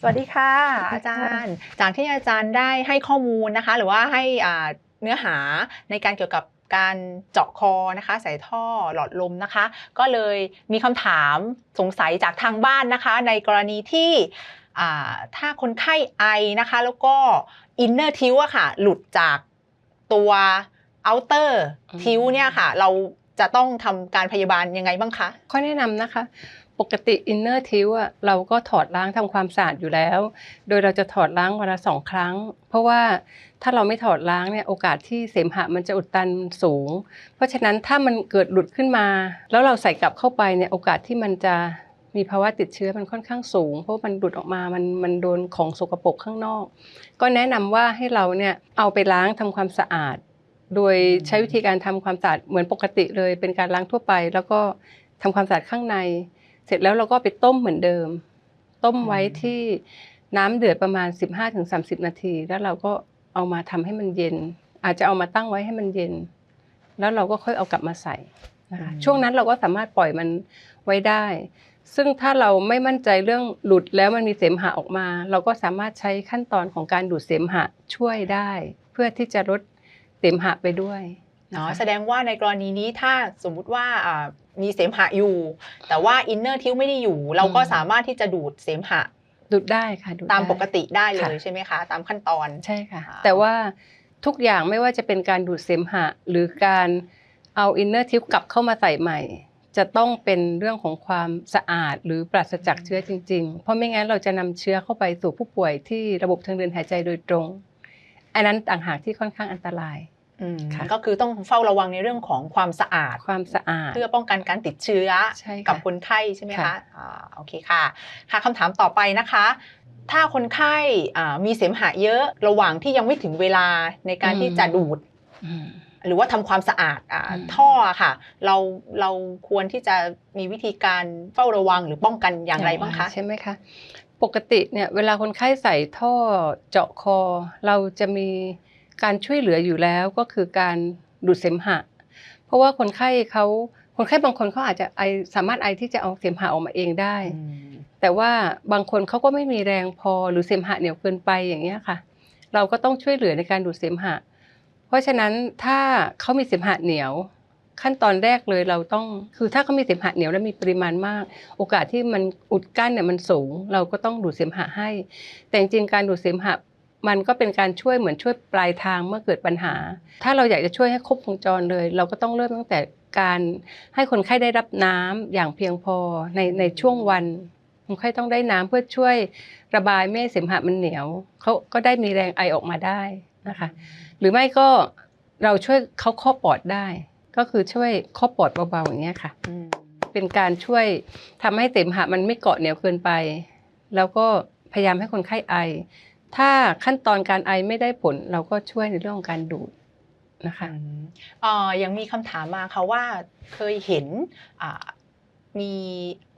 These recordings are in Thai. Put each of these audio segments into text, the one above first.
สวัสดีค่ะอาจารย์ จากที่อาจารย์ได้ให้ข้อมูลนะคะ หรือว่าให้อ่าเนื้อหาในการเกี่ยวกับการเจาะคอนะคะ ใส่ท่อหลอดลมนะคะ ก็เลยมีคำถามสงสัยจากทางบ้านนะคะ ในกรณีที่อ่าถ้าคนไข้ไอนะคะ แล้วก็อินเนอร์ทิวอะค่ะ หลุดจากตัวเอาเตอร์อืมทิวเนี่ยค่ะ เราจะต้องทำการพยาบาลยังไงบ้างคะข้อแนะนำนะคะ ปกติอินเนอร์ทิวอะเราก็ถอดล้างทำความสะอาดอยู่แล้ว โดยเราจะถอดล้างวันละสองครั้ง เพราะว่าถ้าเราไม่ถอดล้างเนี่ยโอกาสที่เสมหะมันจะอุดตันสูง เพราะฉะนั้นถ้ามันเกิดหลุดขึ้นมา แล้วเราใส่กลับเข้าไปเนี่ยโอกาสที่มันจะมีภาวะติดเชื้อมันค่อนข้างสูง เพราะมันหลุดออกมา มันมันโดนของสกปรกข้างนอก ก็แนะนำว่าให้เราเนี่ยเอาไปล้างทำความสะอาด โดยใช้วิธีการทำความสะอาดเหมือนปกติเลย เป็นการล้างทั่วไป แล้วก็ทำความสะอาดข้างใน เสร็จแล้วเราก็ไปต้มเหมือนเดิม ต้มไว้ที่น้ำเดือดประมาณ 15-30 นาที แล้วเราก็เอามาทำให้มันเย็น อาจจะเอามาตั้งไว้ให้มันเย็น แล้วเราก็ค่อยเอากลับมาใส่นะคะอืมช่วงนั้นเราก็สามารถปล่อยมันไว้ได้ ซึ่งถ้าเราไม่มั่นใจเรื่องหลุดแล้วมันมีเสมหะออกมา เราก็สามารถใช้ขั้นตอนของการดูดเสมหะช่วยได้ เพื่อที่จะลดเสมหะไปด้วยนะเนาะคะแสดงว่าในกรณีนี้ถ้าสมมุติว่าอ่า มีเสมหะอยู่ แต่ว่าอินเนอร์ทิวไม่ได้อยู่ เราก็สามารถที่จะดูดเสมหะดูดได้ค่ะดูดตามได้ปกติได้เลยค่ะใช่ไหมคะ ตามขั้นตอนใช่ค่ะอ่าแต่ว่าทุกอย่างไม่ว่าจะเป็นการดูดเสมหะ หรือการเอาอินเนอร์ทิปกลับเข้ามาใส่ใหม่ จะต้องเป็นเรื่องของความสะอาดหรือปราศจากเชื้อจริง ๆ เพราะไม่งั้นเราจะนำเชื้อเข้าไปสู่ผู้ป่วยที่ระบบทางเดินหายใจโดยตรง อันนั้นต่างหากที่ค่อนข้างอันตรายอืมค่ะ ก็คือต้องเฝ้าระวังในเรื่องของความสะอาดความสะอาด เพื่อป้องกันการติดเชื้อใช่ค่ะกับคนไข้ใช่ไหมคะค่ะอ่าโอเคค่ะ ค่ะคำถามต่อไปนะคะ ถ้าคนไข้อ่ามีเสมหะเยอะระหว่างที่ยังไม่ถึงเวลาในการที่จะดูดอืมหรือว่าทำความสะอาดอ่าอืมท่อค่ะ เราเราควรที่จะมีวิธีการเฝ้าระวังหรือป้องกันอย่างไรบ้างคะใช่ไหมคะปกติเนี่ยเวลาคนไข้ใส่ท่อเจาะคอ เราจะมี การช่วยเหลืออยู่แล้วก็คือการดูดเสมหะ เพราะว่าคนไข้เขาคนไข้บางคนเขาอาจจะไอสามารถไอที่จะเอาเสมหะออกมาเองได้อืมแต่ว่าบางคนเขาก็ไม่มีแรงพอหรือเสมหะเหนียวเกินไปอย่างเงี้ยค่ะ เราก็ต้องช่วยเหลือในการดูดเสมหะ เพราะฉะนั้นถ้าเขามีเสมหะเหนียว ขั้นตอนแรกเลยเราต้องคือถ้าเขามีเสมหะเหนียวและมีปริมาณมาก โอกาสที่มันอุดกั้นเนี่ยมันสูง เราก็ต้องดูดเสมหะให้ แต่จริงๆการดูดเสมหะ มันก็เป็นการช่วยเหมือนช่วยปลายทางเมื่อเกิดปัญหา ถ้าเราอยากจะช่วยให้ครบวงจรเลย เราก็ต้องเริ่มตั้งแต่การให้คนไข้ได้รับน้ำอย่างเพียงพอในในช่วงวันคนไข้ต้องได้น้ำเพื่อช่วยระบายไม่ให้เสมหะมันเหนียวเขาก็ได้มีแรงไอออกมาได้นะคะหรือไม่ก็เราช่วยเขาครอบปอดได้ ก็คือช่วยครอบปอดเบาๆอย่างเงี้ยค่ะอืมเป็นการช่วยทำให้เสมหะมันไม่เกาะเหนียวเกินไป แล้วก็พยายามให้คนไข้ไอ ถ้าขั้นตอนการไอไม่ได้ผล เราก็ช่วยในเรื่องของการดูดนะคะอืมเอ่อยังมีคำถามมาค่ะว่าเคยเห็นอ่ามี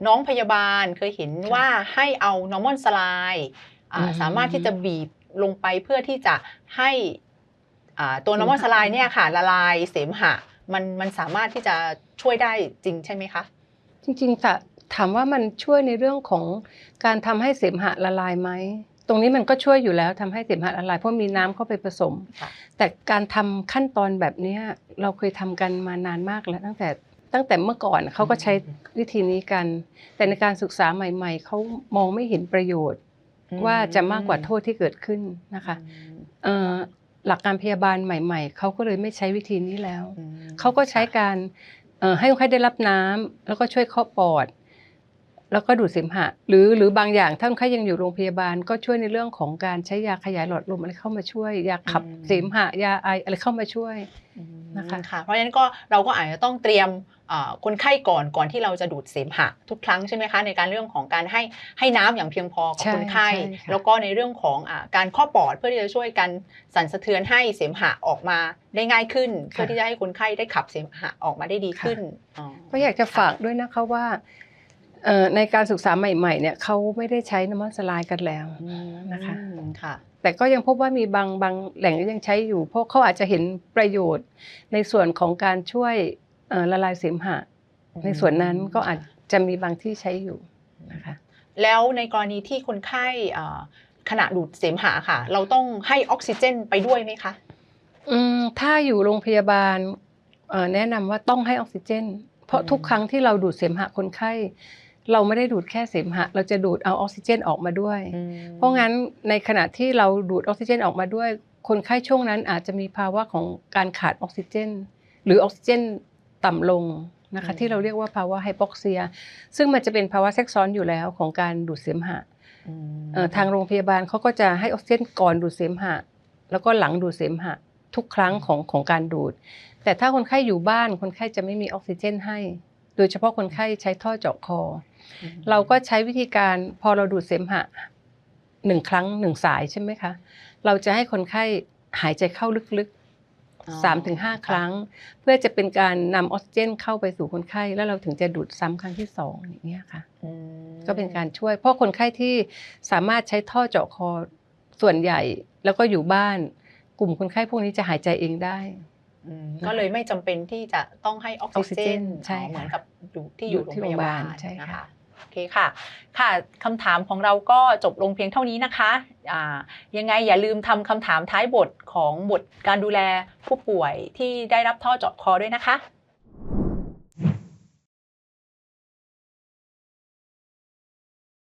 น้องพยาบาลเคยเห็นค่ะว่าให้เอา normal slide อ่าอืมสามารถที่จะบีบลงไปเพื่อที่จะให้อ่าตัว normal เสมหะ slide เนี่ยค่ะละลายเสมหะมันมันสามารถที่จะช่วยได้จริงใช่ไหมคะ จริงๆจะถามว่ามันช่วยในเรื่องของการทำให้เสมหะละลายไหมต รงนี้มันก็ช่วยอยู่แล้วทำให้เสมหะละลายเพราะมีน้ำเข้าไปผสมค่ะแต่การทำขั้นตอนแบบเนี้ยเราเคยทำกันมานานมากแล้วตั้งแต่ตั้งแต่เมื่อก่อนเขาก็ใช้วิธีนี้กัน แต่ในการศึกษาใหม่ ๆเขามองไม่เห็นประโยชน์ ว่าจะมากกว่าโทษที่เกิดขึ้นนะคะอืมเอ่อหลักการพยาบาลใหม่ ๆเขาก็เลยไม่ใช้วิธีนี้แล้วอืมเขาก็ใช้การเอ่อให้คนไข้ได้รับน้ำแล้วก็ช่วยเคาะปอด แล้วก็ดูดเสมหะ หรือหรือบางอย่างถ้าคนไข้ยังอยู่โรงพยาบาลก็ช่วยในเรื่องของการใช้ยาขยายหลอดลมอะไรเข้ามาช่วย ยาขับเสมหะยาไออะไรเข้ามาช่วยอืมนะคะค่ะเพราะฉะนั้นก็เราก็อาจจะต้องเตรียมอ่าคนไข้ก่อนก่อนที่เราจะดูดเสมหะทุกครั้งใช่ไหมคะในการเรื่องของการให้ให้น้ำอย่างเพียงพอกับใช่คนไข้ใช่ค่ะแล้วก็ในเรื่องของอาการข้อปอดเพื่อที่จะช่วยกันสั่นสะเทือนให้เสมหะออกมาได้ง่ายขึ้น เพื่อที่จะให้คนไข้ได้ขับเสมหะออกมาได้ดีขึ้นอ๋อก็อยากจะฝากด้วยนะคะว่าเอ่อ ในการศึกษาใหม่ๆเนี่ยเขาไม่ได้ใช้น้ำมันสลายกันแล้วอืมนะคะค่ะแต่ก็ยังพบว่ามีบางบางแหล่งก็ยังใช้อยู่ เพราะเขาอาจจะเห็นประโยชน์ในส่วนของการช่วยเอ่อละลายเสมหะ ในส่วนนั้นก็อาจจะมีบางที่ใช้อยู่นะคะแล้วในกรณีที่คนไข้อ่าขณะดูดเสมหะค่ะ เราต้องให้ออกซิเจนไปด้วยไหมคะอืมถ้าอยู่โรงพยาบาลเอ่อแนะนำว่าต้องให้ออกซิเจน เพราะอืมทุกครั้งที่เราดูดเสมหะคนไข้ เราไม่ได้ดูดแค่เสมหะ เราจะดูดเอาออกซิเจนออกมาด้วยอืมเพราะงั้นในขณะที่เราดูดออกซิเจนออกมาด้วย คนไข้ช่วงนั้นอาจจะมีภาวะของการขาดออกซิเจน หรือออกซิเจนต่ำลงนะคะที่เราเรียกว่าภาวะไฮปอกเซีย ซึ่งมันจะเป็นภาวะแทรกซ้อนอยู่แล้วของการดูดเสมหะอืมเอ่อทางโรงพยาบาลเขาก็จะให้ออกซิเจนก่อนดูดเสมหะ แล้วก็หลังดูดเสมหะ ทุกครั้งของของการดูด แต่ถ้าคนไข้อยู่บ้านคนไข้จะไม่มีออกซิเจนให้ โดยเฉพาะคนไข้ใช้ท่อเจาะคอ เราก็ใช้วิธีการพอเราดูดเสมหะหนึ่งครั้งหนึ่งสายใช่ไหมคะ เราจะให้คนไข้หายใจเข้าลึกอ๋อๆสามถึงห้าครั้ง เพื่อจะเป็นการนำออกซิเจนเข้าไปสู่คนไข้ แล้วเราถึงจะดูดซ้ำครั้งที่สองอย่างเงี้ยค่ะอืมก็เป็นการช่วย เพราะคนไข้ที่สามารถใช้ท่อเจาะคอส่วนใหญ่ แล้วก็อยู่บ้าน กลุ่มคนไข้พวกนี้จะหายใจเองได้อืม ก็เลยไม่จำเป็นที่จะต้องให้ออกซิเจนออกซิเจนใช่อ๋อเหมือนค่ะกับอยู่ที่อยู่อยู่ที่โรงพยาบาลโรงพยาบาลใช่นะค่ะคะโอเคค่ะ ค่ะคำถามของเราก็จบลงเพียงเท่านี้นะคะอ่ายังไงอย่าลืมทำคำถามท้ายบทของบทการดูแลผู้ป่วยที่ได้รับท่อเจาะคอด้วยนะคะ